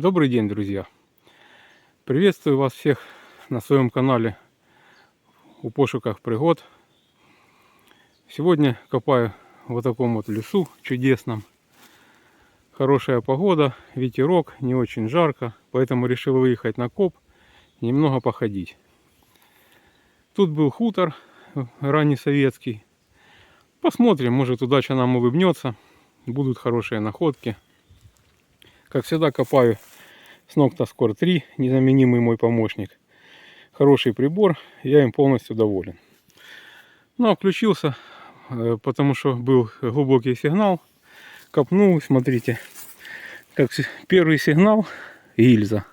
Добрый день, друзья! Приветствую вас всех на своем канале у пошуках пригод. Сегодня копаю в таком вот лесу чудесном. Хорошая погода, ветерок, не очень жарко, поэтому решил выехать на коп немного походить. Тут был хутор раннесоветский. Посмотрим, может удача нам улыбнется, будут хорошие находки. Как всегда копаю с Nocta 3, незаменимый мой помощник. Хороший прибор, я им полностью доволен. Ну включился, э, потому что был глубокий сигнал. Копнул, смотрите, как первый сигнал гильза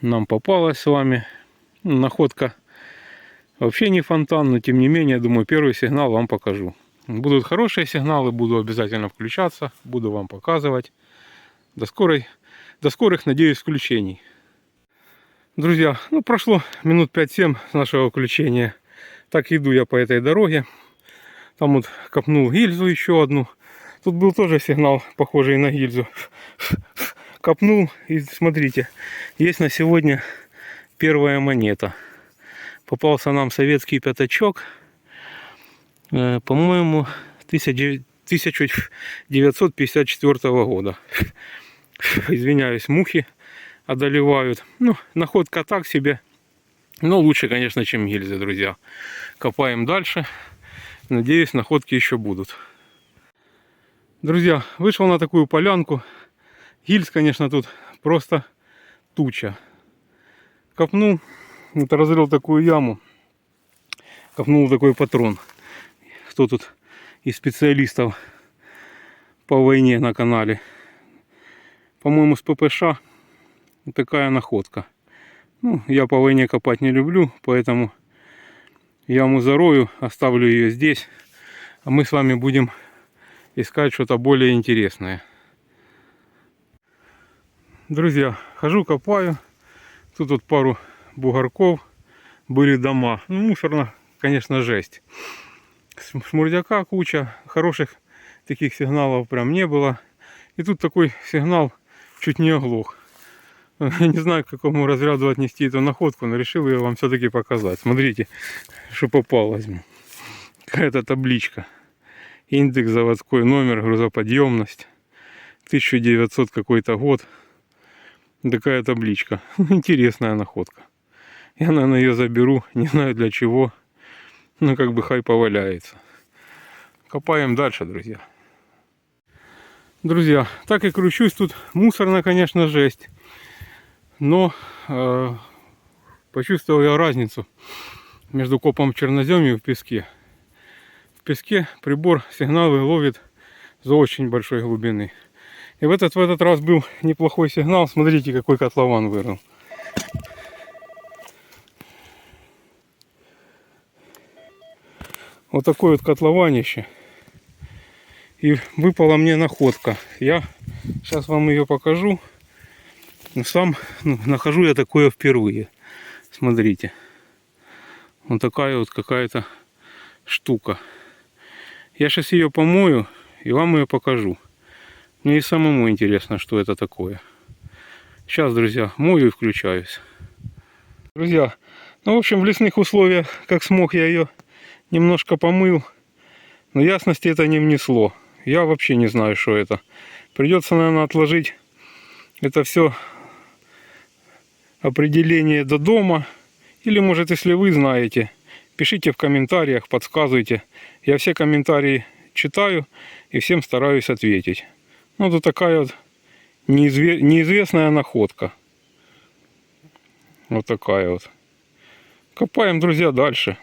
нам попалась с вами. Находка вообще не фонтан, но тем не менее, думаю, первый сигнал вам покажу. Будут хорошие сигналы, буду обязательно включаться, буду вам показывать. До, скорой, до скорых, надеюсь, включений. Друзья, ну прошло минут 5-7 с нашего включения. Так иду я по этой дороге. Там вот копнул гильзу еще одну. Тут был тоже сигнал, похожий на гильзу. Копнул и смотрите, есть на сегодня первая монета. Попался нам советский пятачок. Э, по-моему, 1954 года. извиняюсь, мухи одолевают. Ну, находка так себе. Но лучше, конечно, чем гильзы, друзья. Копаем дальше. Надеюсь, находки еще будут. Друзья, вышел на такую полянку. Гильз, конечно, тут просто туча. Копнул, вот разрыл такую яму. Копнул такой патрон. Кто тут из специалистов по войне на канале по-моему, с ППШ такая находка. Ну, я по войне копать не люблю, поэтому яму зарою, оставлю ее здесь. А мы с вами будем искать что-то более интересное. Друзья, хожу, копаю. Тут вот пару бугорков были дома. Ну, мусорно, конечно, жесть. Шмурдяка куча, хороших таких сигналов прям не было. И тут такой сигнал чуть не оглох. Я не знаю, к какому разряду отнести эту находку, но решил ее вам все-таки показать. Смотрите, что попалось. Какая-то табличка. Индекс заводской номер, грузоподъемность. 1900 какой-то год. Такая табличка. Интересная находка. Я, наверное, ее заберу. Не знаю для чего. Ну, как бы хай поваляется. Копаем дальше, друзья. Друзья, так и кручусь тут. Мусорно, конечно, жесть. Но э, почувствовал я разницу между копом и в песке. В песке прибор сигналы ловит за очень большой глубины. И в этот, в этот раз был неплохой сигнал. Смотрите, какой котлован вырыл. Вот такой вот котлованище. И выпала мне находка. Я сейчас вам ее покажу. Но сам ну, нахожу я такое впервые. Смотрите. Вот такая вот какая-то штука. Я сейчас ее помою и вам ее покажу. Мне и самому интересно, что это такое. Сейчас, друзья, мою и включаюсь. Друзья, ну, в общем, в лесных условиях, как смог, я ее немножко помыл. Но ясности это не внесло. Я вообще не знаю, что это. Придется, наверное, отложить это все определение до дома. Или, может, если вы знаете, пишите в комментариях, подсказывайте. Я все комментарии читаю и всем стараюсь ответить. Ну, это такая вот неизве... неизвестная находка. Вот такая вот. Копаем, друзья, дальше.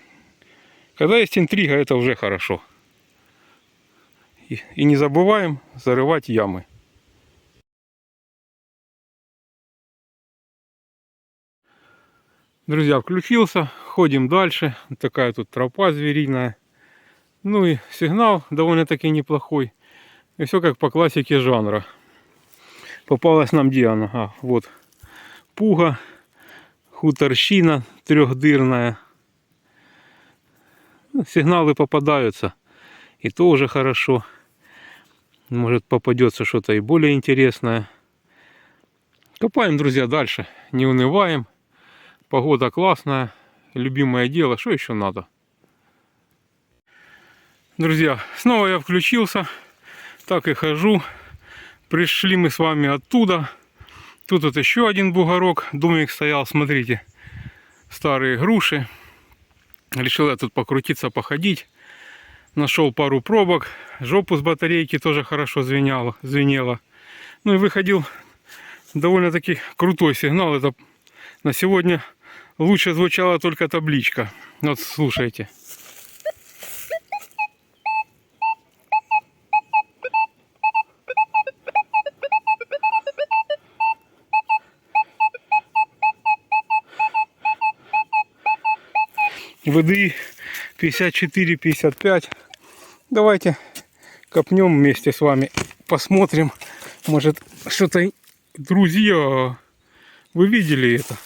Когда есть интрига, это уже хорошо. И не забываем зарывать ямы. Друзья, включился, ходим дальше. Такая тут тропа звериная. Ну и сигнал довольно-таки неплохой. И все как по классике жанра. Попалась нам Диана. А, вот пуга, хуторщина трехдырная. Сигналы попадаются. И то уже хорошо. Может попадется что-то и более интересное. Копаем, друзья, дальше. Не унываем. Погода классная. Любимое дело. Что еще надо? Друзья, снова я включился. Так и хожу. Пришли мы с вами оттуда. Тут вот еще один бугорок. Домик стоял, смотрите. Старые груши. Решил я тут покрутиться, походить. Нашел пару пробок. Жопу с батарейки тоже хорошо звенело. звенело. Ну и выходил довольно-таки крутой сигнал. Это на сегодня лучше звучала только табличка. Вот слушайте. ВДИ 54-55. Давайте копнем вместе с вами. Посмотрим. Может что-то... Друзья, вы видели это?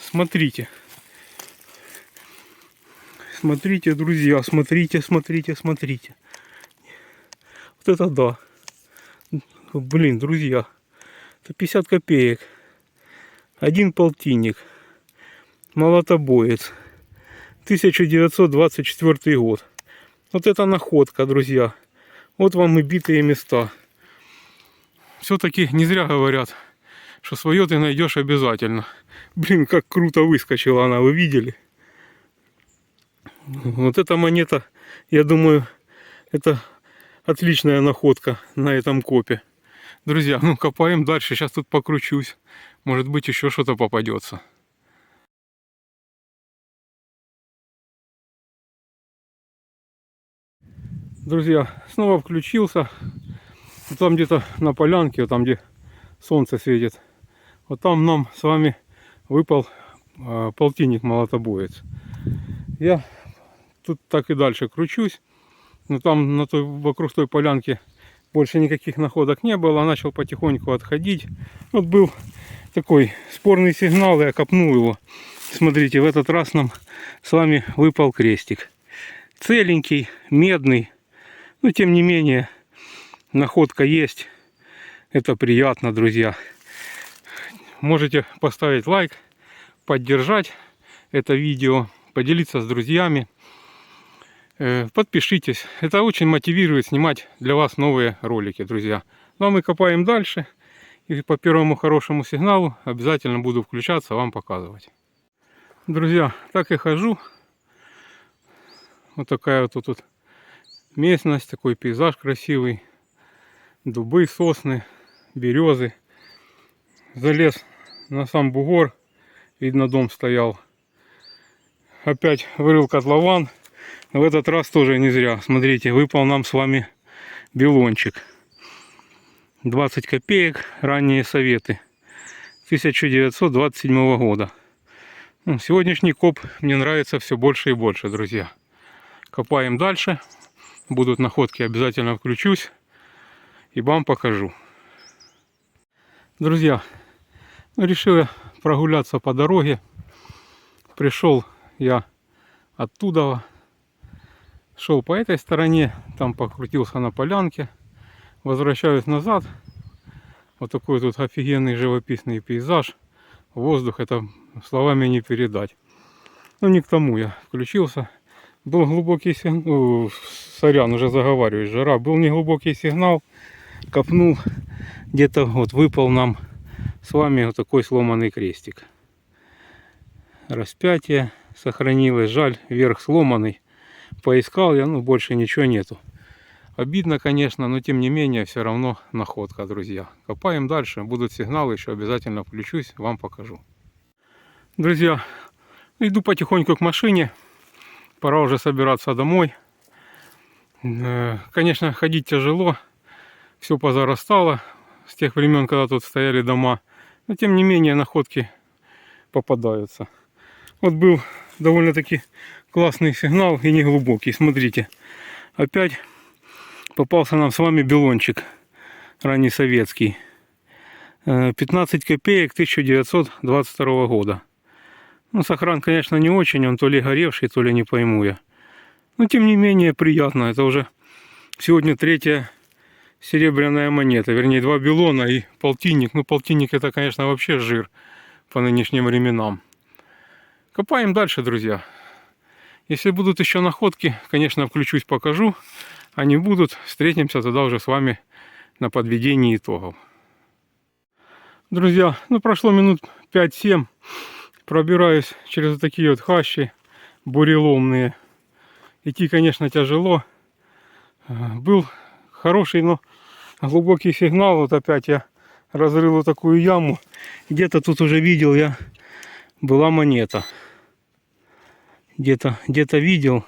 Смотрите. Смотрите, друзья, смотрите, смотрите, смотрите. Вот это да. Блин, друзья. Это 50 копеек. Один полтинник. Молотобоец. 1924 год. Вот это находка, друзья. Вот вам и битые места. Все-таки не зря говорят, что свое ты найдешь обязательно. Блин, как круто выскочила она, вы видели? Вот эта монета, я думаю, это отличная находка на этом копе. Друзья, ну копаем дальше. Сейчас тут покручусь. Может быть еще что-то попадется. Друзья, снова включился. Там где-то на полянке, там где солнце светит. Вот там нам с вами выпал э, полтинник молотобоец. Я тут так и дальше кручусь. Но там на той, вокруг той полянки больше никаких находок не было. Начал потихоньку отходить. Вот был такой спорный сигнал, я копнул его. Смотрите, в этот раз нам с вами выпал крестик. Целенький, медный. Но тем не менее, находка есть. Это приятно, друзья. Можете поставить лайк, поддержать это видео, поделиться с друзьями. Э, подпишитесь. Это очень мотивирует снимать для вас новые ролики, друзья. Ну а мы копаем дальше. И по первому хорошему сигналу обязательно буду включаться, вам показывать. Друзья, так и хожу. Вот такая вот тут местность, такой пейзаж красивый. Дубы, сосны, березы. Залез на сам бугор. Видно, дом стоял. Опять вырыл котлован. В этот раз тоже не зря. Смотрите, выпал нам с вами белончик. 20 копеек. Ранние советы. 1927 года. Ну, сегодняшний коп мне нравится все больше и больше, друзья. Копаем дальше будут находки, обязательно включусь и вам покажу. Друзья, ну, решил я прогуляться по дороге. Пришел я оттуда, шел по этой стороне, там покрутился на полянке. Возвращаюсь назад. Вот такой тут офигенный живописный пейзаж. Воздух это словами не передать. Ну не к тому я включился. Был глубокий сигнал, сорян, уже заговариваюсь, жара. Был неглубокий сигнал, копнул, где-то вот выпал нам с вами вот такой сломанный крестик. Распятие сохранилось, жаль, верх сломанный. Поискал я, ну больше ничего нету. Обидно, конечно, но тем не менее, все равно находка, друзья. Копаем дальше, будут сигналы, еще обязательно включусь, вам покажу. Друзья, иду потихоньку к машине пора уже собираться домой. Э, конечно, ходить тяжело, все позарастало с тех времен, когда тут стояли дома. Но тем не менее находки попадаются. Вот был довольно-таки классный сигнал и не глубокий. Смотрите, опять попался нам с вами белончик раннесоветский. 15 э, копеек 1922 года. Ну, сохран, конечно, не очень, он то ли горевший, то ли не пойму я. Но, тем не менее, приятно. Это уже сегодня 3 серебряная монета, вернее два белона и полтинник. Ну полтинник это, конечно, вообще жир по нынешним временам. Копаем дальше, друзья. Если будут еще находки, конечно, включусь, покажу. Не будут, встретимся тогда уже с вами на подведении итогов. Друзья, ну прошло минут 5-7. Пробираюсь через такие вот хащи буреломные. Идти, конечно, тяжело. Э, Был хороший, но глубокий сигнал. Вот опять я разрыл вот такую яму. Где-то тут уже видел я, была монета. Где-то где видел.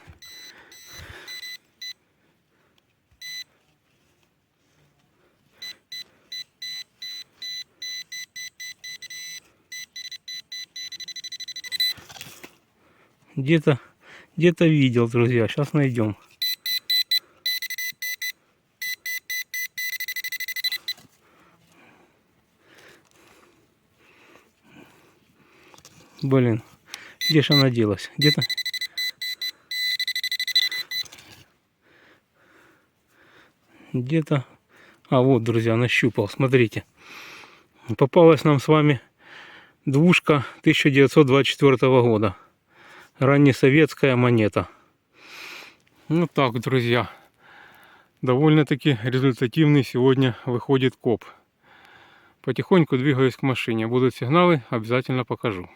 Где-то где-то видел, друзья. Сейчас найдем. Блин, где же она делась? Где-то... Где-то... А, вот, друзья, нащупал, смотрите. Попалась нам с вами двушка 1924 года. Раннесоветская монета. Ну так, друзья. Довольно-таки результативный сегодня выходит коп. Потихоньку двигаюсь к машине. Будут сигналы, обязательно покажу.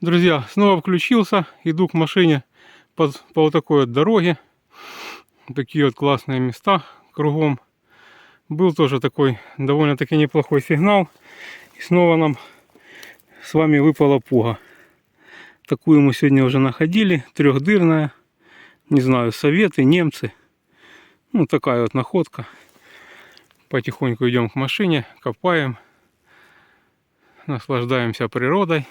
Друзья, снова включился, иду к машине по, по вот такой вот дороге. Такие вот классные места кругом. Был тоже такой довольно-таки неплохой сигнал. И снова нам с вами выпала пуга. Такую мы сегодня уже находили, трехдырная. Не знаю, советы, немцы. Ну, такая вот находка. Потихоньку идем к машине, копаем. Наслаждаемся природой.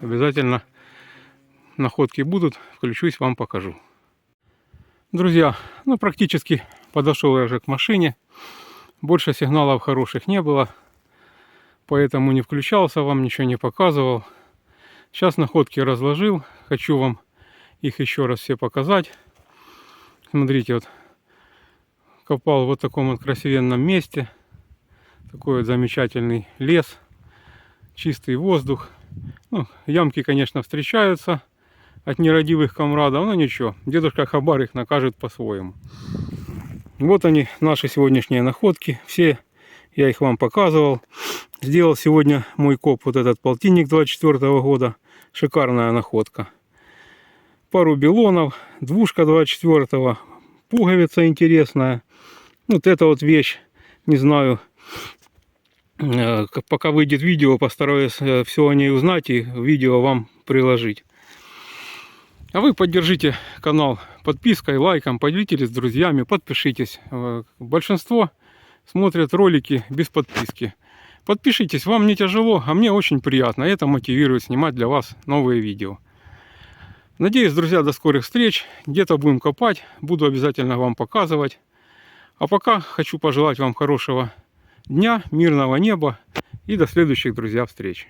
Обязательно находки будут, включусь, вам покажу. Друзья, ну практически подошел я уже к машине. Больше сигналов хороших не было. Поэтому не включался вам, ничего не показывал. Сейчас находки разложил. Хочу вам их еще раз все показать. Смотрите, вот копал в вот таком вот красивенном месте. Такой вот замечательный лес. Чистый воздух. Ну, ямки, конечно, встречаются от нерадивых комрадов, но ничего, дедушка Хабар их накажет по-своему. Вот они, наши сегодняшние находки. Все я их вам показывал. Сделал сегодня мой коп, вот этот полтинник 24 года. Шикарная находка. Пару белонов, двушка 24 пуговица интересная. Вот эта вот вещь, не знаю, Э, пока выйдет видео, постараюсь э, все о ней узнать и видео вам приложить. А вы поддержите канал подпиской, лайком, поделитесь с друзьями, подпишитесь. Э, большинство смотрят ролики без подписки. Подпишитесь, вам не тяжело, а мне очень приятно. Это мотивирует снимать для вас новые видео. Надеюсь, друзья, до скорых встреч. Где-то будем копать, буду обязательно вам показывать. А пока хочу пожелать вам хорошего дня, мирного неба и до следующих, друзья, встреч.